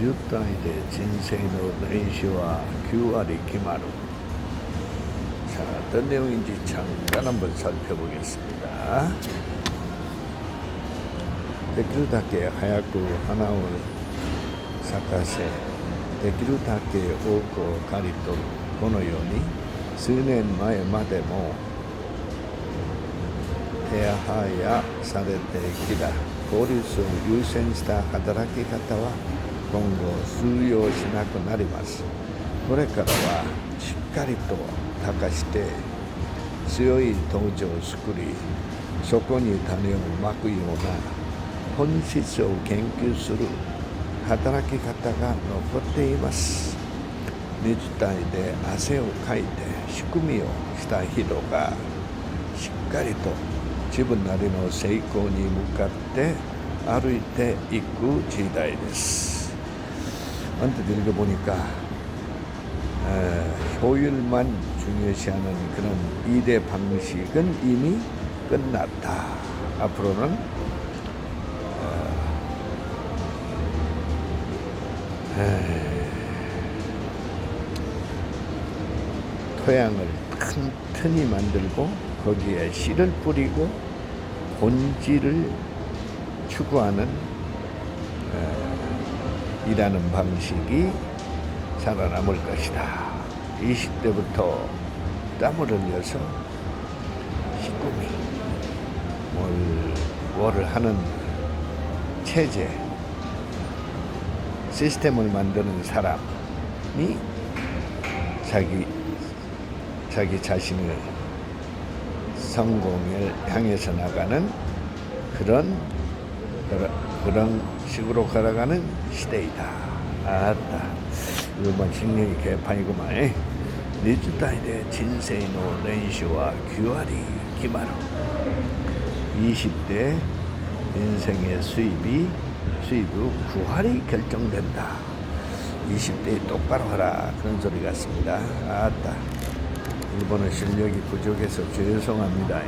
20代で人生の練習は9割決まる. 자, 어떤 내용인지 잠깐 한번 살펴보겠습니다. できるだけ早く花を咲かせ、できるだけ多くを刈り取る。このように数年前までも手配されてきた効率を優先した働き方は 今後通用しなくなりますこれからはしっかりと高して強い登場を作りそこに種をまくような本質を研究する働き方が残っています熱帯で汗をかいて仕組みをした人がしっかりと自分なりの成功に向かって歩いていく時代です. 언뜻 읽어보니까 에, 효율만 중요시하는 그런 이대 방식은 이미 끝났다. 앞으로는 어, 에, 토양을 튼튼히 만들고 거기에 씨를 뿌리고 본질을 추구하는 어, 일하는 방식이 살아남을 것이다. 20대부터 땀을 흘려서 시꿈이 뭘, 뭐를 하는 체제, 시스템을 만드는 사람이 자기 자기 자신을 성공을 향해서 나가는 그런 그러니까 그런 식으로 걸어가는 시대이다. 아따. 일본 신년이 개판이구만. 니즈타이대 진세이노 렌시와 규알이 기마로 20대 인생의 수입이 수입으로 9할이 결정된다. 20대에 똑바로 하라. 그런 소리 같습니다. 아따. 일본의 실력이 부족해서 죄송합니다.